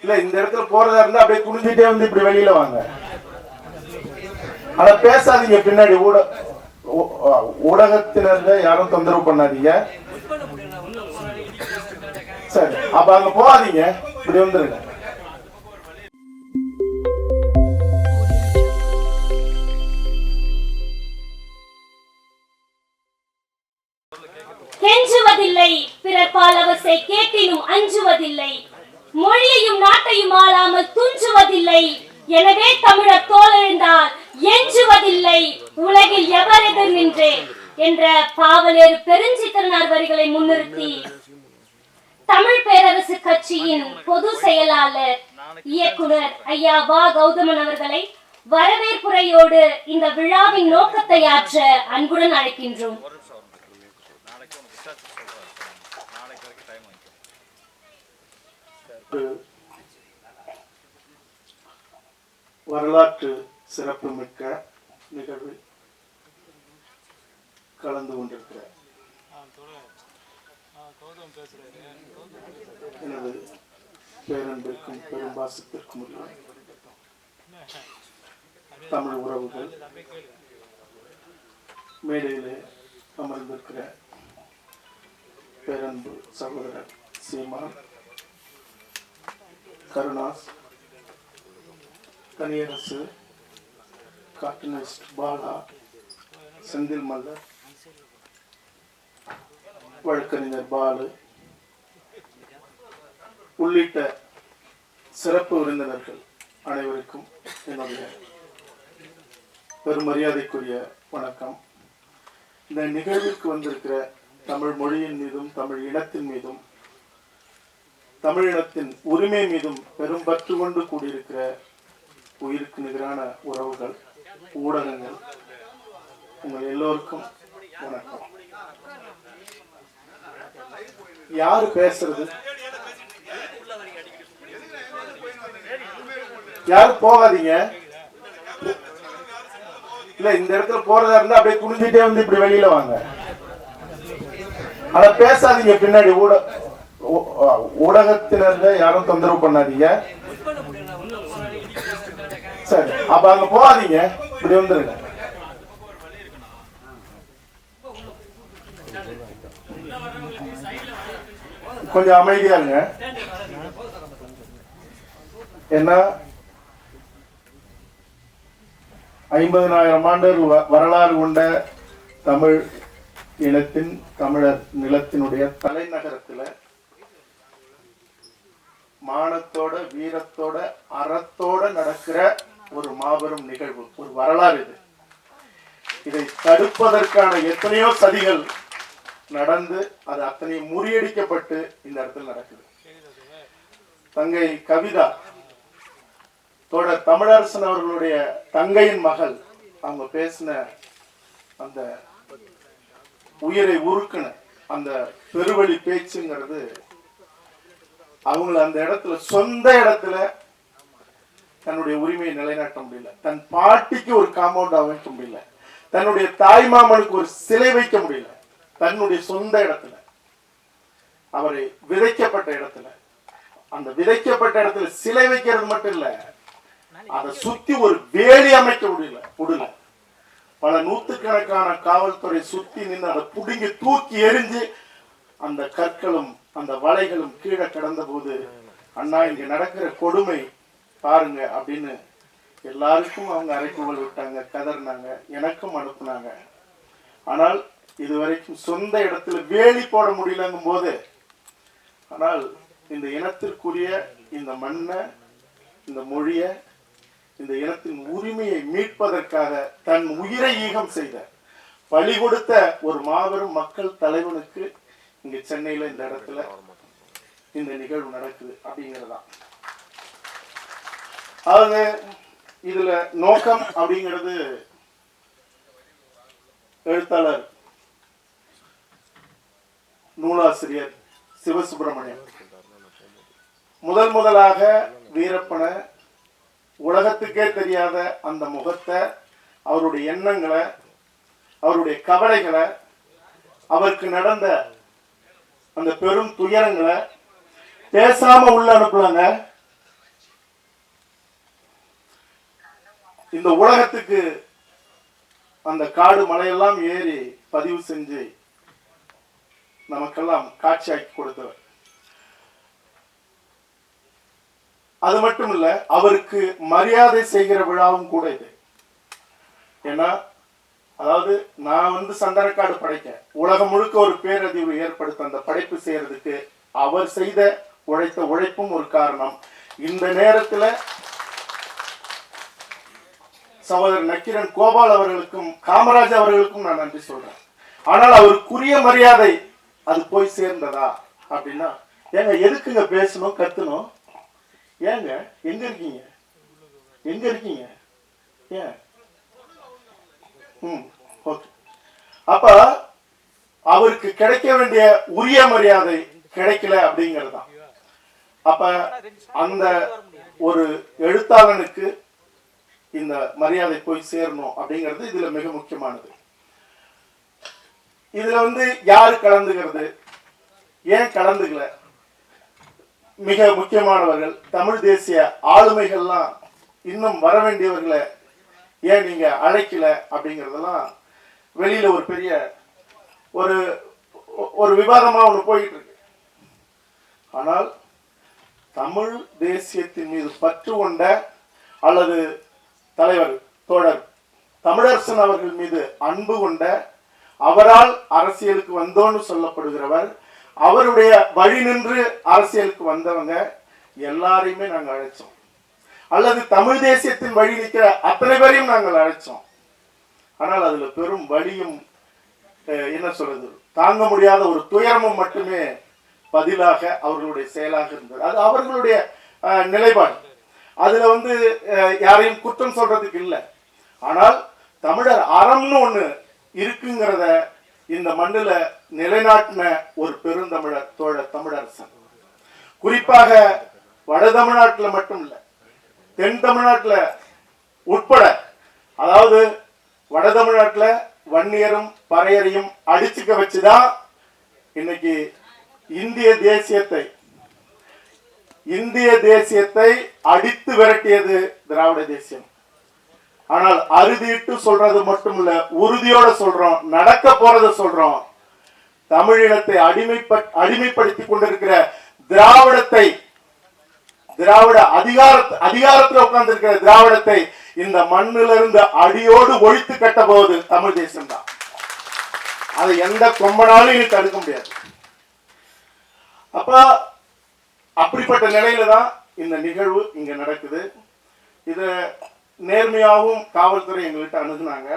இல்ல இந்த இடத்துல போறதா இருந்தா அப்படியே குனிஞ்சிட்டே வந்து இப்படி வெளியில வாங்க. அத பேசாதீங்க பின்னாடி. ஊட ஊ- ஊடகத்தினர்ல யாரும் தொந்தரவு பண்ணாதீங்க. சரி அப்ப அங்க போகாதீங்க. இப்படி வந்துருங்க. கெஞ்சுவதில்லை. பிறர் பால் அவசை கேட்டினும் அஞ்சுவதில்லை. மொழியையும் நாட்டையும் ஆளாமல் துஞ்சுவதில்லை. எனவே தமிழர் தோலெழுந்தால் எஞ்சுவதில்லை. உலகில் எவர் எதிர் நின்றேன் என்ற பாவலேறு பெருஞ்சித்திரனார் வரிகளை முன்னிறுத்தி தமிழ் பேரரசு கட்சியின் பொது செயலாளர் இயக்குனர் ஐயா வா. கௌதமன் அவர்களை வரவேற்புரையோடு இந்த விழாவின் நோக்கத்தை ஆற்ற அன்புடன் அழைக்கின்றோம். வரலாற்று சிறப்புமிக்க நிகழ்வில் கலந்து கொண்டிருக்கிறார். எனது பேரன்பிற்கும் பெரும்பாசத்திற்கும் உள்ள தமிழ் உறவுகள் மேடையிலே அமர்ந்திருக்கிற பேரன்பு சகோதரர் சீமான் கருணாஸ் கனியரசு கார்ட்டூனிஸ்ட் பாலா செந்தில் மல்லர் வழக்கறிஞர் பாலு உள்ளிட்ட சிறப்பு விருந்தினர்கள் அனைவருக்கும் என்னுடைய பெருமரியாதைக்குரிய வணக்கம். இந்த நிகழ்விற்கு வந்திருக்கிற தமிழ் மொழியின் மீதும் தமிழ் இனத்தின் மீதும் தமிழினத்தின் உரிமை மீதும் பெரும் பற்று கொண்டு கூடியிருக்கிற உயிருக்கு நிகரான உறவுகள் ஊடகங்கள். உங்கள் எல்லோருக்கும் வணக்கம். யாரு பேசுறது? யாரும் போகாதீங்க. இல்ல இந்த இடத்துல போறதா இருந்தா அப்படியே குனிஞ்சிட்டே வந்து இப்படி வெளியில வாங்க. அத பேசாதீங்க பின்னாடி ஊட ஊடகத்தினர்ல யாரும் தொந்தரவு பண்ணாதீங்க. சரி அப்ப அங்க போகாதீங்க. இப்படி வந்துருங்க. கொஞ்சம் அமைதியா இருங்க. ஏன்னா ஐம்பதனாயிரம் ஆண்டு வ- வரலாறு கொண்ட தமிழ் இனத்தின் தமிழர் நிலத்தினுடைய தலைநகரத்தில் மானத்தோட வீரத்தோட அறத்தோட நடக்கிற ஒரு மாபெரும் நிகழ்வு ஒரு வரலாறு இது. இதை தடுப்பதற்கான எத்தனையோ சதிகள் நடந்து அது அத்தனை முறியடிக்கப்பட்டு இந்த இடத்துல நடக்குது. தங்கை கவிதா தோட தமிழரசன் அவர்களுடைய தங்கையின் மகள் அவங்க பேசின அந்த உயிரை உருக்குன அந்த பெருவழி பேச்சுங்கிறது அவங்கள அந்த இடத்துல சொந்த இடத்துல தன்னுடைய உரிமையை நிலைநாட்ட முடியல. தன் பாட்டிக்கு ஒரு காம்பவுண்ட் அமைக்க முடியல. தன்னுடைய தாய் மாமனுக்கு ஒரு சிலை வைக்க முடியல. தன்னுடைய சொந்த இடத்துல. அவரை விதைக்கப்பட்ட இடத்துல. அந்த விதைக்கப்பட்ட இடத்துல சிலை வைக்கிறது மட்டும் இல்ல அதை சுத்தி ஒரு வேலி அமைக்க முடியல முடியல பல நூத்துக்கணக்கான காவல்துறை சுத்தி நின்று அதை புடுங்கி தூக்கி எரிஞ்சு அந்த கற்களும் அந்த வலைகளும் கீழே கிடந்த போது அண்ணா இங்க நடக்கிற கொடுமை பாருங்க அப்படின்னு எல்லாருக்கும் அவங்க அரைக்குவல் விட்டாங்க கதறினாங்க எனக்கும் அனுப்புனாங்க. ஆனால் இதுவரைக்கும் சொந்த இடத்துல வேலி போட முடியலங்கும் போது ஆனால் இந்த இனத்திற்குரிய இந்த மண்ணை இந்த மொழியை இந்த இனத்தின் உரிமையை மீட்பதற்காக தன் உயிரை ஈகம் செய்த பலி கொடுத்த ஒரு மாபெரும் மக்கள் தலைவனுக்கு இங்க சென்னையில இந்த இடத்துல இந்த நிகழ்வு நடக்குது அப்படிங்கறதுதான் அதாவது இதுல நோக்கம் அப்படிங்கிறது எழுத்தாளர் நூலாசிரியர் சிவசுப்பிரமணியம். முதல் முதலாக வீரப்பனை உலகத்துக்கே தெரியாத அந்த முகத்தை அவருடைய எண்ணங்களை அவருடைய கவலைகளை அவருக்கு நடந்த அந்த பெரும் துயரங்களை பேசாம உள்ள அனுப்புறாங்க இந்த உலகத்துக்கு அந்த காடு மலையெல்லாம் ஏறி பதிவு செஞ்சு நமக்கெல்லாம் காட்சியாக்கி கொடுத்தவர். அது மட்டும் இல்ல அவருக்கு மரியாதை செய்கிற விழாவும் கூட இது. ஏன்னா அதாவது நான் வந்து சந்தனக்காடு படைக்க உலகம் முழுக்க ஒரு பேரறிவு ஏற்படுத்த அந்த படைப்பு செய்யறதுக்கு அவர் செய்த உழைத்த உழைப்பும் ஒரு காரணம். இந்த நேரத்துல சகோதரர் நக்கிரன் கோபால் அவர்களுக்கும் காமராஜ் அவர்களுக்கும் நான் நன்றி சொல்றேன். ஆனால் அவருக்குரிய மரியாதை அது போய் சேர்ந்ததா அப்படின்னா ஏங்க எதுக்குங்க பேசணும் கத்தணும்? ஏங்க எங்க இருக்கீங்க? எங்க இருக்கீங்க? ஏன்? ம் ஓகே. அப்ப அவருக்கு கிடைக்க வேண்டிய உரிய மரியாதை கிடைக்கல அப்படிங்கிறது தான் அப்ப அந்த ஒரு எழுத்தாளனுக்கு இந்த மரியாதை போய் சேரணும் அப்படிங்கிறது இதுல மிக முக்கியமானது. இதுல வந்து யாரு கலந்துகிறது? ஏன் கலந்துக்கல? மிக முக்கியமானவர்கள் தமிழ் தேசிய ஆளுமைகள்லாம் இன்னும் வர வேண்டியவர்களை ஏன் நீங்கள் அழைக்கல அப்படிங்கிறதெல்லாம் வெளியில் ஒரு பெரிய ஒரு ஒரு விவாதமாக ஒன்று போயிட்டு இருக்கு. ஆனால் தமிழ் தேசியத்தின் மீது பற்று கொண்ட அல்லது தலைவர் தோழர் தமிழரசன் அவர்கள் மீது அன்பு கொண்ட அவரால் அரசியலுக்கு வந்தோன்னு சொல்லப்படுகிறவர் அவருடைய வழி நின்று அரசியலுக்கு வந்தவங்க எல்லாரையுமே நாங்கள் அழைச்சோம். அல்லது தமிழ் தேசியத்தின் வழி நிற்கிற அத்தனை பேரையும் நாங்கள் அழைச்சோம். ஆனால் அதுல பெரும் வழியும் என்ன சொல்றது? தாங்க முடியாத ஒரு துயரமும் மட்டுமே பதிலாக அவர்களுடைய செயலாக இருந்தது. அது அவர்களுடைய நிலைப்பாடு. அதுல வந்து யாரையும் குற்றம் சொல்றதுக்கு இல்லை. ஆனால் தமிழர் அறம்னு ஒண்ணு இருக்குங்கிறத இந்த மண்ணில் நிலைநாட்டின ஒரு பெருந்தமிழர் தோழர் தமிழரசன். குறிப்பாக வட தமிழ்நாட்டில் மட்டும் இல்லை தென் தமிழ்நாட்டுல உட்பட அதாவது வட தமிழ்நாட்டில் வன்னியரும் பறையரையும் அடிச்சுக்க வச்சுதான் இன்னைக்கு இந்திய தேசியத்தை இந்திய தேசியத்தை அடித்து விரட்டியது திராவிட தேசியம். ஆனால் அறுதிட்டு சொல்றது மட்டும் இல்ல உறுதியோட சொல்றோம் நடக்க போறத சொல்றோம். தமிழினத்தை அடிமைப்ப அடிமைப்படுத்தி கொண்டிருக்கிற திராவிடத்தை திராவிட அதிகார அதிகாரத்தில் உட்கார்ந்திருக்கிற திராவிடத்தை இந்த மண்ணிலிருந்து அடியோடு ஒழித்து கட்ட போவது தமிழ் தேசம் தான் அதை எந்த கொம்பனாலும் இனி தடுக்க முடியாது. அப்ப அப்படிப்பட்ட நிலையில தான் இந்த நிகழ்வு இங்க நடக்குது. இது நேர்மையாகவும் காவல்துறை எங்கள்கிட்ட அணுகுனாங்க.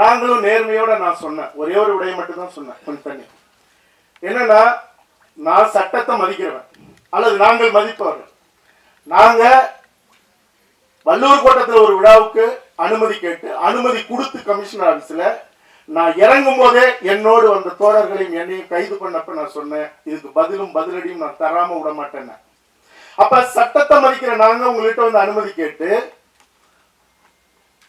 நாங்களும் நேர்மையோட நான் சொன்னேன். ஒரே ஒரு விடையை மட்டும் தான் சொன்னேன். கொஞ்சம் தண்ணி. என்னன்னா நான் சட்டத்தை மதிக்கிறவன். அல்லது நாங்கள் மதிப்பவர்கள். நாங்க வள்ளூர் கோட்டத்தில் ஒரு விழாவுக்கு அனுமதி கேட்டு அனுமதி கொடுத்து கமிஷனர் ஆஃபீஸில் நான் இறங்கும் போதே என்னோடு வந்த தோழர்களையும் என்னையும் கைது பண்ணப்ப நான் சொன்னேன். இதுக்கு பதிலும் பதிலடியும் நான் தராம விட மாட்டேன் அப்ப சட்டத்தை மதிக்கிற நாங்க உங்கள்கிட்ட வந்து அனுமதி கேட்டு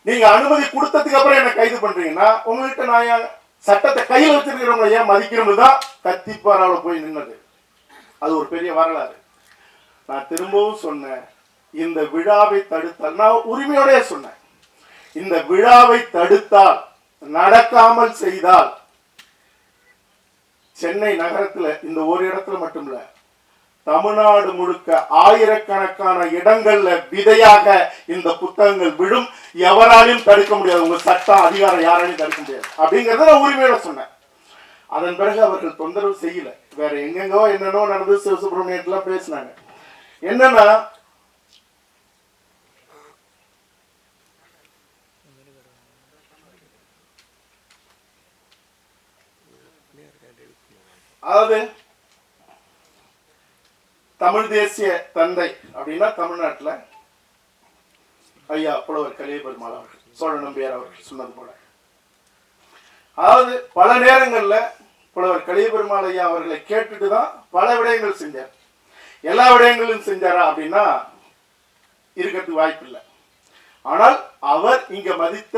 நீங்க அனுமதி கொடுத்ததுக்கு அப்புறம் என்ன கைது பண்றீங்கன்னா உங்கள்கிட்ட நான் ஏன் சட்டத்தை கையில் வச்சிருக்கிறவங்க ஏன் மதிக்கிறவங்க தான் கத்திப்பாராவில் போய் நின்னது. அது ஒரு பெரிய வரலாறு. நான் திரும்பவும் சொன்னேன் இந்த விழாவை தடுத்தால் நான் உரிமையோடய சொன்னேன் இந்த விழாவை தடுத்தால் நடக்காமல் செய்தால் சென்னை நகரத்துல இந்த ஒரு இடத்துல மட்டும் இல்ல தமிழ்நாடு முழுக்க ஆயிரக்கணக்கான இடங்கள்ல விதையாக இந்த புத்தகங்கள் விழும் எவராலையும் தடுக்க முடியாது. உங்க சட்டம் அதிகாரம் யாராலையும் தடுக்க முடியாது. அப்படிங்கறத நான் உரிமையோட சொன்னேன். அதன் பிறகு அவர்கள் தொந்தரவு செய்யல. வேற எங்கெங்கோ என்னென்னோ நடந்து சிவசுப்பிரமணியத்துல பேசினாங்க. என்னன்னா அதாவது தமிழ் தேசிய தந்தை அப்படின்னா தமிழ்நாட்டுல ஐயா புலவர் கலிய பெருமாள் அவர்கள் சோழ நம்பியார் அவர்கள் சொன்னது போல. அதாவது பல நேரங்கள்ல புலவர் கலிய ஐயா அவர்களை கேட்டுட்டு தான் பல விடயங்கள் செஞ்சார். எல்லா விடயங்களும் செஞ்சாரா அப்படின்னா இருக்கிறதுக்கு வாய்ப்பில்லை. ஆனால் அவர் இங்க மதித்த